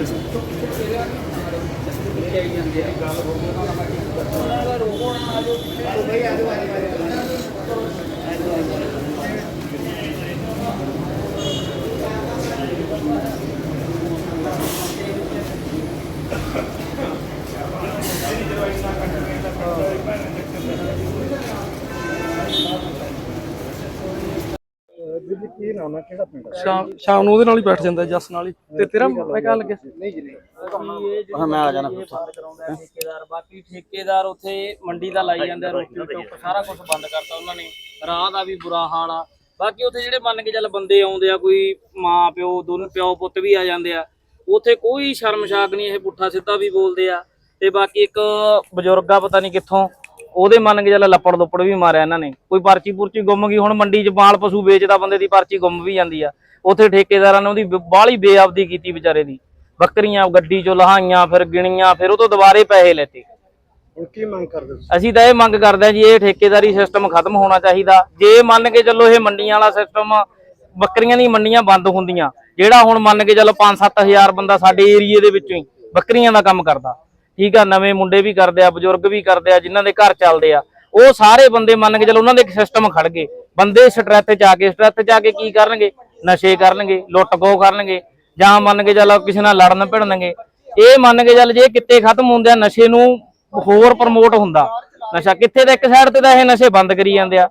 ਵੀਰ ਜੀ ਕੀ ਨਾਮ ਹੈ ਕਿਹੜਾ ਪਿੰਡ ਹੈ? ਸ਼ਾਮ ਸ਼ਾਮ ਨੂੰ ਉਹਦੇ ਨਾਲ ਹੀ ਬੈਠ ਜਾਂਦਾ ਜੱਸ ਨਾਲ ਹੀ। ਤੇ ਤੇਰਾ ਮੈਂ ਕਹਿਣ ਲੱਗਿਆ? ਨਹੀਂ ਜੀ ਨਹੀਂ। ਹਾਂ ਮੈਂ ਆ ਜਾਣਾ ਠੇਕੇਦਾਰ ਬਾਕੀ ਠੇਕੇਦਾਰ ਉੱਥੇ ਮੰਡੀ ਦਾ ਲਾਈ ਜਾਂਦੇ ਆ, ਰੋਟੀ ਟੁੱਕ ਸਾਰਾ ਕੁਝ ਬੰਦ ਕਰਤਾ ਉਹਨਾਂ ਨੇ। ਰਾਹ ਦਾ ਵੀ ਬੁਰਾ ਹਾਲ ਆ। ਬਾਕੀ ਉੱਥੇ ਜਿਹੜੇ ਮੰਨ ਕੇ ਚੱਲ ਬੰਦੇ ਆਉਂਦੇ ਆ ਕੋਈ ਮਾਂ ਪਿਓ ਦੋਨੋਂ ਪਿਓ ਪੁੱਤ ਵੀ ਆ ਜਾਂਦੇ ਆ ਉੱਥੇ ਕੋਈ ਸ਼ਰਮਸ਼ਾਕ ਨਹੀਂ ਇਹ ਪੁੱਠਾ ਸਿੱਧਾ ਵੀ ਬੋਲਦੇ ਆ। ਤੇ ਬਾਕੀ ਇੱਕ ਬਜ਼ੁਰਗ ਆ ਪਤਾ ਨਹੀਂ ਕਿੱਥੋਂ ਉਹਦੇ ਮੰਨ ਕੇ ਚੱਲ ਲੱਪੜ ਲੁੱਪੜ ਵੀ ਮਾਰਿਆ ਇਹਨਾਂ ਨੇ। ਕੋਈ ਪਰਚੀ ਪੁਰਚੀ ਗੁੰਮ ਗਈ ਹੁਣ ਮੰਡੀ 'ਚ ਮਾਲ ਪਸ਼ੂ ਵੇਚਦਾ ਬੰਦੇ ਦੀ ਪਰਚੀ ਗੁੰਮ ਵੀ ਜਾਂਦੀ ਆ। ਉੱਥੇ ਠੇਕੇਦਾਰਾਂ ਨੇ ਉਹਦੀ ਬਾਹਲੀ ਬੇਅਬਦੀ ਕੀਤੀ ਵਿਚਾਰੇ ਦੀ। ਬੱਕਰੀਆਂ ਗੱਡੀ 'ਚੋਂ ਲਹਾਈਆਂ ਫਿਰ ਗਿਣੀਆਂ ਫਿਰ ਉਹ ਤੋਂ ਦੁਬਾਰੇ ਪੈਸੇ ਲੈਤੇ। ਹੁਣ ਕੀ ਮੰਗ ਕਰਦੇ ਤੁਸੀਂ? ਅਸੀਂ ਤਾਂ ਇਹ ਮੰਗ ਕਰਦੇ ਹਾਂ ਜੀ ਇਹ ਠੇਕੇਦਾਰੀ ਸਿਸਟਮ ਖਤਮ ਹੋਣਾ ਚਾਹੀਦਾ। ਜੇ ਮੰਨ ਕੇ ਚੱਲੋ ਇਹ ਮੰਡੀਆਂ ਵਾਲਾ ਸਿਸਟਮ ਬੱਕਰੀਆਂ ਦੀਆਂ ਮੰਡੀਆਂ ਬੰਦ ਹੁੰਦੀਆਂ ਜਿਹੜਾ ਹੁਣ ਮੰਨ ਕੇ ਚੱਲੋ 5-7000 ਬੰਦਾ ਸਾਡੇ ਏਰੀਏ ਦੇ ਵਿੱਚੋਂ ਹੀ ਬੱਕਰੀਆਂ ਦਾ ਕੰਮ ਕਰਦਾ। ਠੀਕ ਆ ਨਵੇਂ ਮੁੰਡੇ ਵੀ ਕਰਦੇ ਆ, ਬਜ਼ੁਰਗ ਵੀ ਕਰਦੇ ਆ, ਜਿਨ੍ਹਾਂ ਦੇ ਘਰ ਚੱਲਦੇ ਆ, ਉਹ ਸਾਰੇ ਬੰਦੇ ਮੰਨ ਕੇ ਚੱਲੋ ਉਹਨਾਂ ਦੇ ਇੱਕ ਸਿਸਟਮ ਖੜ ਗਏ। ਬੰਦੇ ਸਟ੍ਰੈਥ ਚ ਆ ਕੇ ਸਟ੍ਰੈਥ ਚ ਆ ਕੇ ਕੀ ਕਰਨਗੇ? ਨਸ਼ੇ ਕਰਨਗੇ, ਲੁੱਟ ਖੋਹ ਕਰਨਗੇ, ਜਾਂ ਮੰਨ ਕੇ ਚੱਲ ਕਿਸੇ ਨਾਲ ਲੜਨ ਭਿੜਨਗੇ। ਇਹ ਮੰਨ ਕੇ ਚੱਲ ਜੇ ਕਿੱਤੇ ਖਤਮ ਹੁੰਦੇ ਆ, ਨਸ਼ੇ ਨੂੰ ਹੋਰ ਪ੍ਰਮੋਟ ਹੁੰਦਾ। ਨਸ਼ਾ ਕਿੱਥੇ ਦਾ ਇੱਕ ਸਾਈਡ ਤੇ ਤਾਂ ਇਹ ਨਸ਼ੇ ਬੰਦ ਕਰੀ ਜਾਂਦੇ ਆ।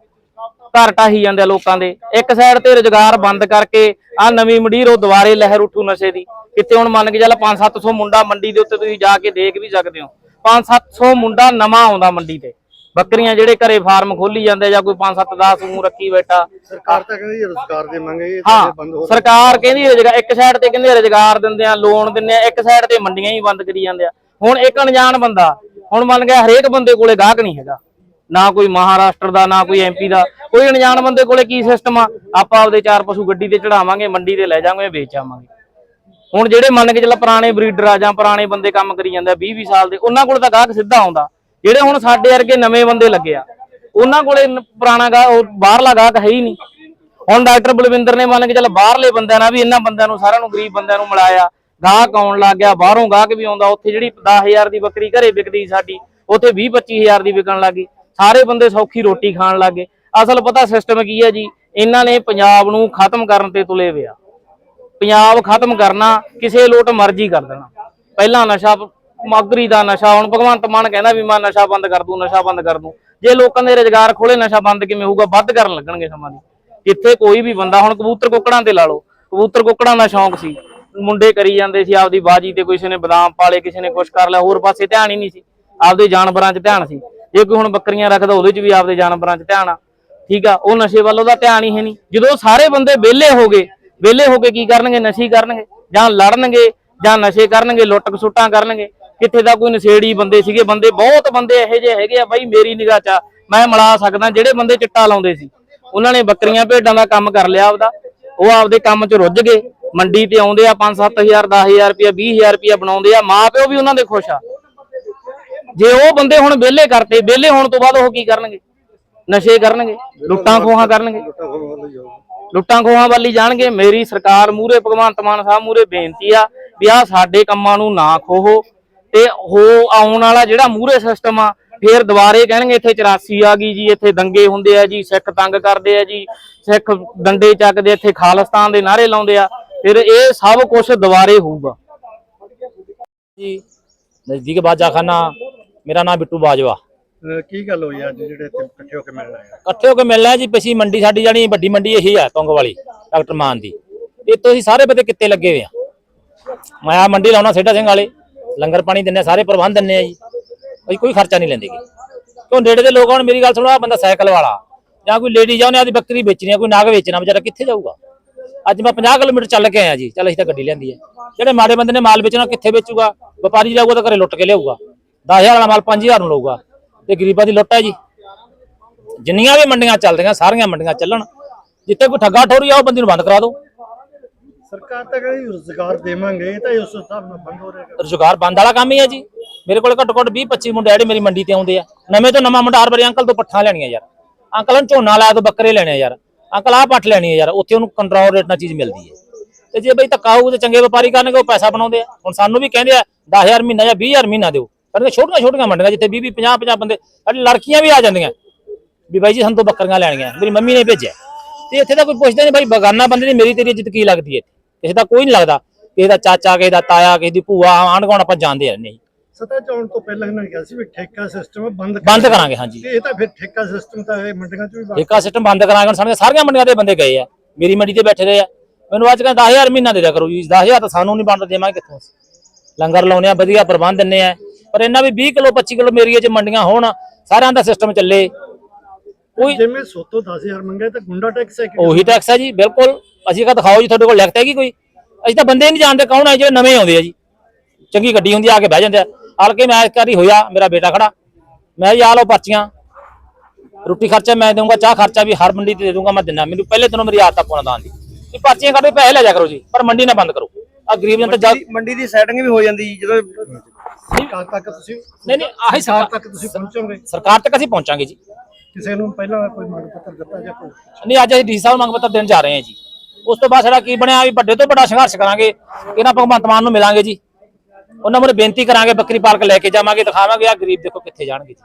ਘਰ ਢਾਹੀ ਜਾਂਦੇ ਆ ਲੋਕਾਂ ਦੇ। ਇੱਕ ਸਾਈਡ ਤੇ ਰੁਜ਼ਗਾਰ ਬੰਦ ਕਰਕੇ ਆ ਨਵੀਂ ਮੰਡੀਰ ਦੁਬਾਰੇ ਲਹਿਰ ਉੱਠੂ ਨਸ਼ੇ ਦੀ। ਕਿਤੇ ਹੁਣ ਮੰਨ ਕੇ ਚੱਲ 5-700 ਮੁੰਡਾ ਮੰਡੀ ਦੇ ਉੱਤੇ ਤੁਸੀਂ ਜਾ ਕੇ ਦੇਖ ਵੀ ਸਕਦੇ ਹੋ। 5-700 ਮੁੰਡਾ ਨਵਾਂ ਆਉਂਦਾ ਮੰਡੀ ਤੇ। ਬੱਕਰੀਆਂ ਜਿਹੜੇ ਘਰੇ ਫਾਰਮ ਖੋਲੀ ਜਾਂਦੇ ਜਾਂ ਕੋਈ 5-7-10 ਨੂੰ ਰੱਖੀ ਬੈਠਾ। ਸਰਕਾਰ ਤਾਂ ਕਹਿੰਦੀ ਰੋਜ਼ਗਾਰ ਦੇਵਾਂਗੇ ਇਹ ਤਾਂ ਬੰਦ ਹੋ ਸਰਕਾਰ ਕਹਿੰਦੀ ਰੁਜ਼ਗਾਰ ਇੱਕ ਸਾਈਡ ਤੇ ਕਹਿੰਦੇ ਰੁਜ਼ਗਾਰ ਦਿੰਦੇ ਆ ਲੋਨ ਦਿੰਦੇ ਆ ਇੱਕ ਸਾਈਡ ਤੇ ਮੰਡੀਆਂ ਹੀ ਬੰਦ ਕਰੀ ਜਾਂਦੇ ਆ। ਹੁਣ ਇੱਕ ਅਣਜਾਣ ਬੰਦਾ ਹੁਣ ਮੰਨ ਗਿਆ ਹਰੇਕ ਬੰਦੇ ਕੋਲੇ ਗਾਹਕ ਨਹੀਂ ਹੈਗਾ। ਨਾ ਕੋਈ ਮਹਾਰਾਸ਼ਟਰ ਦਾ, ਨਾ ਕੋਈ ਐਮਪੀ ਦਾ। ਕੋਈ ਅਣਜਾਣ ਬੰਦੇ ਕੋਲੇ ਕੀ ਸਿਸਟਮ ਆ? ਆਪਾਂ ਆਪਦੇ ਚਾਰ ਪਸ਼ੂ ਗੱਡੀ ਤੇ ਚੜਾਵਾਂਗੇ, ਮੰਡੀ ਤੇ ਲੈ ਜਾਵਾਂਗੇ, ਵੇਚ ਆਵਾਂਗੇ। ਹੁਣ ਜਿਹੜੇ ਮੰਨ ਕੇ ਚੱਲ ਪੁਰਾਣੇ ਬਰੀਡਰ ਆ ਜਾਂ ਪੁਰਾਣੇ ਬੰਦੇ ਕੰਮ ਕਰੀ ਜਾਂਦੇ ਆ 20 20 ਸਾਲ ਦੇ, ਉਹਨਾਂ ਕੋਲ ਤਾਂ ਗਾਹਕ ਸਿੱਧਾ ਆਉਂਦਾ। ਜਿਹੜੇ ਹੁਣ ਸਾਡੇ ਵਰਗੇ ਨਵੇਂ ਬੰਦੇ ਲੱਗੇ ਆ, ਉਹਨਾਂ ਕੋਲੇ ਪੁਰਾਣਾ ਗਾਹ ਬਾਹਰਲਾ ਗਾਹਕ ਹੈ ਹੀ ਨਹੀਂ। ਹੁਣ ਡਾਕਟਰ ਬਲਵਿੰਦਰ ਨੇ ਮੰਨ ਕੇ ਚੱਲ ਬਾਹਰਲੇ ਬੰਦਿਆਂ ਨਾਲ ਵੀ ਇਹਨਾਂ ਬੰਦਿਆਂ ਨੂੰ, ਸਾਰਿਆਂ ਨੂੰ, ਗਰੀਬ ਬੰਦਿਆਂ ਨੂੰ ਮਿਲਾਇਆ। ਗਾਹਕ ਆਉਣ ਲੱਗ ਗਿਆ, ਬਾਹਰੋਂ ਗਾਹਕ ਵੀ ਆਉਂਦਾ, ਉੱਥੇ ਜਿਹੜੀ 10000 ਦੀ ਬੱਕਰੀ ਘਰੇ ਵਿਕਦੀ ਸਾਡੀ, ਉੱਥੇ 20 25000 ਦੀ ਵਿਕਣ ਲੱਗੀ ਸਾਰੇ ਬੰਦੇ ਸੌਖੀ ਰੋਟੀ ਖਾਣ ਲੱਗੇ। ਅਸਲ ਪਤਾ ਸਿਸਟਮ ਕੀ ਹੈ ਜੀ? ਇਹਨਾਂ ਨੇ ਪੰਜਾਬ ਨੂੰ ਖਤਮ ਕਰਨ ਤੇ ਤੁਲੇ ਵੇ ਪੰਜਾਬ ਖਤਮ ਕਰਨਾ, ਕਿਸੇ ਲੋਟ ਮਰਜ਼ੀ ਕਰ ਦੇਣਾ। ਪਹਿਲਾਂ ਨਸ਼ਾ ਮਗਰੀ ਦਾ ਨਸ਼ਾ, ਹੁਣ ਭਗਵੰਤ ਮਾਨ ਕਹਿੰਦਾ ਵੀ ਮੈਂ ਨਸ਼ਾ ਬੰਦ ਕਰ ਦੂੰ, ਨਸ਼ਾ ਬੰਦ ਕਰ ਦੂੰ। ਜੇ ਲੋਕਾਂ ਦੇ ਰੁਜ਼ਗਾਰ ਖੋਲੇ ਨਸ਼ਾ ਬੰਦ ਕਿਵੇਂ ਹੋਊਗਾ? ਵੱਧ ਕਰਨ ਲੱਗਣਗੇ ਸਮਾਂ ਦੀ। ਕਿੱਥੇ ਕੋਈ ਵੀ ਬੰਦਾ, ਹੁਣ ਕਬੂਤਰ ਕੁੱਕੜਾਂ ਤੇ ਲਾ ਲਓ। ਕਬੂਤਰ ਕੁੱਕੜਾਂ ਦਾ ਸ਼ੌਂਕ ਸੀ। ਮੁੰਡੇ ਕਰੀ ਜਾਂਦੇ ਸੀ, ਆਪਦੀ ਬਾਜੀ ਤੇ ਕਿਸੇ ਨੇ ਬਦਾਮ ਪਾਲੇ, ਕਿਸੇ ਨੇ ਕੁਛ ਕਰ ਲਿਆ, ਹੋਰ ਪਾਸੇ ਧਿਆਨ ਹੀ ਨਹੀਂ ਸੀ। ਆਪਦੇ ਜਾਨਵਰਾਂ 'ਚ ਧਿਆਨ ਸੀ। ਜੇ ਕੋਈ ਹੁਣ ਬੱਕਰੀਆਂ ਰੱਖਦਾ ਉਹਦੇ 'ਚ ਵੀ ਆਪਦੇ ਜਾਨਵਰਾਂ 'ਚ ਧਿਆਨ ਆ। ਠੀਕ ਆ, ਉਹ ਨਸ਼ੇ ਵੱਲ ਉਹਦਾ ਧਿਆਨ ਹੀ ਹੈ ਨਹੀਂ। ਜਦੋਂ ਸਾਰੇ ਬੰਦੇ ਵਿਹਲੇ ਹੋ ਗਏ, ਵਿਹਲੇ ਹੋ ਕੇ ਕੀ ਕਰਨਗੇ? ਨਸ਼ੇ ਕਰਨਗੇ। ਜਾਂ ਲੜਨਗੇ, ਜਾਂ ਨਸ਼ੇ ਕਰਨਗੇ, ਲੁੱਟ ਖਸੁੱਟਾਂ ਕਰਨਗੇ। ਕਿੱਥੇ ਦਾ ਕੋਈ ਨਸ਼ੇੜੀ ਬੰਦੇ ਸੀਗੇ? ਬੰਦੇ ਬਹੁਤ ਬੰਦੇ ਇਹੋ ਜਿਹੇ ਹੈਗੇ ਆ, ਬਾਈ, ਮੇਰੀ ਨਿਗਾਹ 'ਚ ਮੈਂ ਮਿਲਾ ਸਕਦਾ। ਜਿਹੜੇ ਬੰਦੇ ਚਿੱਟਾ ਲਾਉਂਦੇ ਸੀ, ਉਹਨਾਂ ਨੇ ਬੱਕਰੀਆਂ ਭੇਡਾਂ ਦਾ ਕੰਮ ਕਰ ਲਿਆ ਆਪਦਾ। ਉਹ ਆਪਦੇ ਕੰਮ 'ਚ ਰੁੱਝ ਗਏ। ਮੰਡੀ ਤੇ ਆਉਂਦੇ ਆ 5-7000 10000 ਰੁਪਇਆ 20000 ਰੁਪਇਆ ਬਣਾਉਂਦੇ ਆ। ਮਾਂ ਪਿਓ ਵੀ ਉਹਨਾਂ ਦੇ ਖੁਸ਼ ਆ। ਜੇ ਉਹ ਬੰਦੇ ਹੁਣ ਵਿਹਲੇ ਕਰਤੇ, ਵਿਹਲੇ ਹੋਣ ਤੋਂ ਬਾਅਦ ਉਹ ਕੀ ਕਰਨਗੇ? ਨਸ਼ੇ ਕਰਨਗੇ, ਲੁੱਟਾਂ ਖੋਹਾਂ ਕਰਨਗੇ। ਲੁੱਟਾਂ ਖੋਹਾਂ ਵੱਲ ਜਾਣਗੇ। ਮੇਰੀ ਸਰਕਾਰ ਮੂਰੇ ਭਗਵੰਤ ਮਾਨ ਸਾਹਿਬ ਮੂਰੇ ਬੇਨਤੀ ਆ ਵੀ ਆ ਸਾਡੇ ਕੰਮਾਂ ਨੂੰ ਨਾ ਖੋਹੋ ਤੇ ਹੋ ਆਉਣ ਵਾਲਾ ਜਿਹੜਾ ਮੂਰੇ ਸਿਸਟਮ ਆ, ਫੇਰ ਦੁਬਾਰੇ ਕਹਿਣਗੇ ਇੱਥੇ 84 ਆ ਗਈ ਜੀ, ਇੱਥੇ ਦੰਗੇ ਹੁੰਦੇ ਆ ਜੀ, ਸਿੱਖ ਤੰਗ ਕਰਦੇ ਆ ਜੀ, ਸਿੱਖ ਡੰਡੇ ਚੱਕਦੇ ਇੱਥੇ ਖਾਲਿਸਤਾਨ ਦੇ ਨਾਰੇ ਲਾਉਂਦੇ ਆ, ਫਿਰ ਇਹ ਸਭ ਕੁਝ ਦੁਬਾਰੇ ਹੋਊਗਾ। ਜੀ, ਨਜ਼ਦੀਕ ਬਾਜਾਖਾਨਾ ਮੇਰਾ ਨਾਮ ਬਿੱਟੂ ਬਾਜਵਾ। ਅਹ ਕੀ ਗੱਲ ਹੋਈ ਅੱਜ ਜਿਹੜੇ ਇੱਥੇ ਇਕੱਠੇ ਹੋ ਕੇ ਮਿਲਣ ਆਏ ਆ? ਇਕੱਠੇ ਹੋ ਕੇ ਮਿਲਣਾ ਜੀ ਪਛੀ ਮੰਡੀ ਸਾਡੀ ਜਾਣੀ ਵੱਡੀ ਮੰਡੀ ਇਹੀ ਆ ਤੁੰਗ ਵਾਲੀ ਡਾਕਟਰ ਮਾਨ ਦੀ। ਇੱਥੋਂ ਅਸੀਂ ਸਾਰੇ ਬੰਦੇ ਕਿੱਤੇ ਲੱਗੇ ਹੋਏ ਆ। ਮੈਂ ਆ ਮੰਡੀ ਲਾਉਣਾ ਸੇਠਾ ਸਿੰਘ ਵਾਲੇ ਲੰਗਰ ਪਾਣੀ ਦਿੰਨੇ ਆ, ਸਾਰੇ ਪ੍ਰਬੰਧ ਦਿੰਨੇ ਆ ਜੀ। ਅਸੀਂ ਕੋਈ ਖਰਚਾ ਨਹੀਂ ਲੈਂਦੇ ਗੇ। ਕਿਉਂ ਨੇੜੇ ਦੇ ਲੋਕਾਂ ਨੂੰ ਮੇਰੀ ਗੱਲ ਸੁਣੋ ਆ ਬੰਦਾ ਸਾਈਕਲ ਵਾਲਾ ਜਾਂ ਕੋਈ ਲੇਡੀ ਜਾਂ ਉਹਨੇ ਆਦੀ ਬੱਕਰੀ ਵੇਚਣੀ ਆ ਕੋਈ ਨਾਗ ਵੇਚਣਾ ਵਿਚਾਰਾ ਕਿੱਥੇ ਜਾਊਗਾ? ਅੱਜ ਮੈਂ 50 ਕਿਲੋਮੀਟਰ ਚੱਲ ਕੇ ਆਇਆ ਜੀ ਚੱਲ ਅਸੀਂ ਤਾਂ ਗੱਡੀ ਲੈਂਦੀ ਹੈ ਜਿਹੜੇ ਮਾੜੇ ਬੰਦੇ ਨੇ ਮਾਲ ਵੇਚਣਾ ਕਿੱਥੇ ਵੇਚੂਗਾ? ਵਪਾਰੀ ਜਾਊਗਾ ਤਾਂ ਘਰੇ ਲੁੱਟ ਕੇ ਲਿਆਊਗਾ। 10000 ਵਾਲਾ ਮਾਲ 5000 ਨੂੰ ਲਊਗਾ। ਤੇ ਗਰੀਬਾਂ ਦੀ ਲੁੱਟ ਹੈ ਜੀ। ਜਿੰਨੀਆਂ ਵੀ ਮੰਡੀਆਂ ਚੱਲਦੀਆਂ ਸਾਰੀਆਂ ਮੰਡੀਆਂ ਚੱਲਣ। ਜਿੱਥੇ ਕੋਈ ਠੱਗਾ ਠੋਰੀ ਆ ਉਹ ਬੰਦੀ ਨੂੰ ਬੰਦ ਕਰਾ ਦਿਓ। ਸਰਕਾਰ ਤਾਂ ਕਹਿੰਦੀ ਰੋਜ਼ਗਾਰ ਦੇਵਾਂਗੇ ਤਾਂ ਉਸ ਹਿਸਾਬ ਨਾਲ ਬੰਦ ਹੋ ਰਿਹਾ ਰੁਜ਼ਗਾਰ ਬੰਦ ਵਾਲਾ ਕੰਮ ਹੀ ਹੈ ਜੀ। ਮੇਰੇ ਕੋਲ ਘੱਟੋ ਘੱਟ 20 25 ਮੁੰਡੇ ਜਿਹੜੇ ਮੇਰੀ ਮੰਡੀ ਤੇ ਆਉਂਦੇ ਆ। ਨਵੇਂ ਤੋਂ ਨਵਾਂ ਮੁੰਡਾ ਹਰ ਵਾਰੀ ਅੰਕਲ ਤੋਂ ਪੱਠਾ ਲੈਣੀਆਂ ਯਾਰ। ਅੰਕਲ ਨੂੰ ਝੋਨਾ ਲਾਇਆ ਤੋਂ ਬੱਕਰੇ ਲੈਣੇ ਆ ਯਾਰ। ਅੰਕਲ ਆਹ ਪੱਠ ਲੈਣੀ ਹੈ ਯਾਰ ਉੱਥੇ ਉਹਨੂੰ ਕੰਟਰੋਲ ਰੇਟ ਨਾਲ ਚੀਜ਼ ਮਿਲਦੀ ਹੈ। ਤੇ ਜੇ ਬਈ ਧੱਕਾ ਹੋਊ ਤੇ ਚੰਗੇ ਵਪਾਰੀ ਕਰਨਗੇ ਉਹ ਪੈਸਾ ਬਣਾਉਂਦੇ ਆ। ਹੁਣ ਸਾਨੂੰ ਵੀ ਕਹਿੰਦੇ ਆ 10000 ਮਹੀਨਾ ਜਾਂ 20000 ਮਹੀਨਾ ਦਿਓ। ਕਹਿੰਦੇ ਛੋਟੀਆਂ ਛੋਟੀਆਂ ਮੰਡੀਆਂ ਜਿੱਥੇ 20 50 50 ਬੰਦੇ ਸਾਡੀ ਲੜਕੀਆਂ ਵੀ ਆ ਜਾਂਦੀਆਂ। ਵੀ ਬਾਈ ਜੀ ਸਾਨੂੰ ਤੋਂ ਬੱਕਰੀਆਂ ਲੈਣੀਆਂ। ਮੇਰੀ ਮੰਮੀ ਨੇ ਭੇਜਿਆ। ਤੇ ਇੱਥੇ ਤਾਂ ਕੋਈ ਪੁੱਛਦਾ ਨਹੀਂ ਬਾਈ ਬਗਾਨਾ ਬੰਦੇ ਦੀ ਮੇਰੀ ਤੇਰੀ ਇੱਜ਼ਤ ਕੀ ਲੱਗਦੀ ਹੈ ਕਿਸੇ ਦਾ ਕੋਈ ਨਹੀਂ ਲੱਗਦਾ। ਕਿਸੇ ਦਾ ਚਾਚਾ ਕਿਸੇ ਦਾ ਤਾਇਆ ਕਿਸੇ ਦੀ ਭੂਆ ਆਂਢ ਗੁਆਂਢ ਆਪਾਂ ਜਾਣਦੇ ਰਹਿੰਦੇ ਜੀ ਸਤਾ ਚ ਆਉਣ ਤੋਂ ਪਹਿਲਾਂ ਇਹਨਾਂ ਨੇ ਕਿਹਾ ਸੀ ਵੀ ਠੇਕਾ ਸਿਸਟਮ ਬੰਦ ਬੰਦ ਕਰਾਂਗੇ। ਹਾਂਜੀ। ਤੇ ਇਹ ਤਾਂ ਫਿਰ ਠੇਕਾ ਸਿਸਟਮ ਤਾਂ ਇਹ ਮੰਡੀਆਂ ਚ ਵੀ ਬੰਦ ਠੇਕਾ ਸਿਸਟਮ ਬੰਦ ਕਰਾਂਗੇ ਸਾਡੇ ਸਾਰੀਆਂ ਮੰਡੀਆਂ ਦੇ ਬੰਦੇ ਗਏ ਆ। ਮੇਰੀ ਮੰਡੀ ਤੇ ਬੈਠੇ ਰਹੇ ਆ। ਮੈਨੂੰ ਅੱਜ ਕਹਿੰਦਾ 10000 ਮਹੀਨਾ ਦੇ ਦਿਆ ਕਰੋ ਜੀ। 10000 ਤਾਂ ਸਾਨੂੰ ਨਹੀਂ ਬਣਦਾ ਦੇਵਾਂਗੇ ਕਿੱਥੋਂ? ਲੰਗਰ ਲਾਉਨੇ ਆ ਵਧੀਆ ਪ੍ਰਬੰਧ ਦਿੰਨੇ ਆ। ਪਰ ਇਹਨਾਂ ਵੀ 20 ਕਿਲੋ 25 ਕਿਲੋ ਮੇਰੀ ਚ ਮੰਡੀਆਂ ਹੋਣ ਸਾਰਿਆਂ ਦਾ ਸਿਸਟਮ ਚੱਲੇ। ਕੋਈ ਜਿਵੇਂ ਸੋਤੋਂ 10000 ਮੰਗੇ ਤਾਂ ਗੁੰਡਾ ਟੈਕਸ ਹੈ ਕਿ ਉਹੀ ਟੈਕਸ ਹੈ ਜੀ ਬਿਲਕੁਲ। ਅਸੀਂ ਕਹ ਦਿਖਾਓ ਜੀ ਤੁਹਾਡੇ ਕੋਲ ਲਿਖਤ ਹੈਗੀ ਕੋਈ? ਅਸੀਂ ਤਾਂ ਬੰਦੇ ਹੀ ਨਹੀਂ ਜਾਣਦੇ ਕੌਣ ਹੈ ਜਿਹੜੇ ਨਵੇਂ ਆਉਂਦੇ ਆ ਜੀ। ਚੰਗੀ ਗੱਡੀ ਹੁੰਦੀ ਆ ਕੇ ਬਹਿ ਜਾਂਦੇ ਆ। ਹਲਕੇ ਮੈਂ ਇਸ ਵਾਰੀ ਹੋਇਆ ਮੇਰਾ ਬੇਟਾ ਖੜਾ। ਮੈਂ ਜੀ ਆ ਲਓ ਪਰਚੀਆਂ। ਰੋਟੀ ਖਰਚਾ ਮੈਂ ਦੇਵਾਂਗਾ ਚਾਹ ਖਰਚਾ ਵੀ ਹਰ ਮੰਡੀ ਤੇ ਦੇ ਦੂੰਗਾ ਮੈਂ ਦਿਨਾ ਮੈਨੂੰ ਪਹਿਲੇ ਦਿਨੋਂ ਮੇਰੀ ਆਦਤ ਆ ਪੋਣਾ ਦਾਨ ਦੀ। ਇਹ ਪਰਚੀਆਂ ਕੱਢ ਕੇ ਪੈਸੇ ਲੈ ਜਾ ਕਰੋ ਜੀ ਪਰ ਮੰਡੀ ਨਾ ਬੰਦ ਕਰੋ। ਆ ਗਰੀਬ ਜਨਤਾ ਮੰਡੀ ਦੀ ਸੈਟਿੰਗ ਵੀ ਹੋ ਜਾਂਦੀ ਜੀ ਸਰਕਾਰ ਤੱਕ ਤੁਸੀਂ ਨਹੀਂ ਨਹੀਂ ਆਹੀ ਸਰਕਾਰ ਸਰਕਾਰ ਤੱਕ ਤੁਸੀਂ ਪਹੁੰਚੋਗੇ? ਸਰਕਾਰ ਤੱਕ ਅਸੀਂ ਪਹੁੰਚਾਂਗੇ ਜੀ। ਕਿਸੇ ਨੂੰ ਪਹਿਲਾਂ ਕੋਈ ਮੰਗ ਪੱਤਰ ਦਿੱਤਾ ਜਾਂ ਕੋਈ? ਨਹੀਂ ਅੱਜ ਅਸੀਂ ਡੀ ਸਾਹਿਬ ਮੰਗ ਪੱਤਰ ਦੇਣ ਜਾ ਰਹੇ ਹਾਂ ਜੀ। ਉਸ ਤੋਂ ਬਾਅਦ ਸਾਡਾ ਕੀ ਬਣਿਆ ਵੀ ਵੱਡੇ ਤੋਂ ਵੱਡਾ ਸੰਘਰਸ਼ ਕਰਾਂਗੇ ਇਹਨਾਂ ਭਗਵੰਤ ਮਾਨ ਨੂੰ ਮਿਲਾਂਗੇ ਜੀ। ਉਹਨਾਂ ਨੂੰ ਬੇਨਤੀ ਕਰਾਂਗੇ ਬੱਕਰੀ ਪਾਲਕ ਲੈ ਕੇ ਜਾਵਾਂਗੇ ਦਿਖਾਵਾਂਗੇ ਆ ਗਰੀਬ ਦੇਖੋ ਕਿੱਥੇ ਜਾਣਗੇ ਜੀ।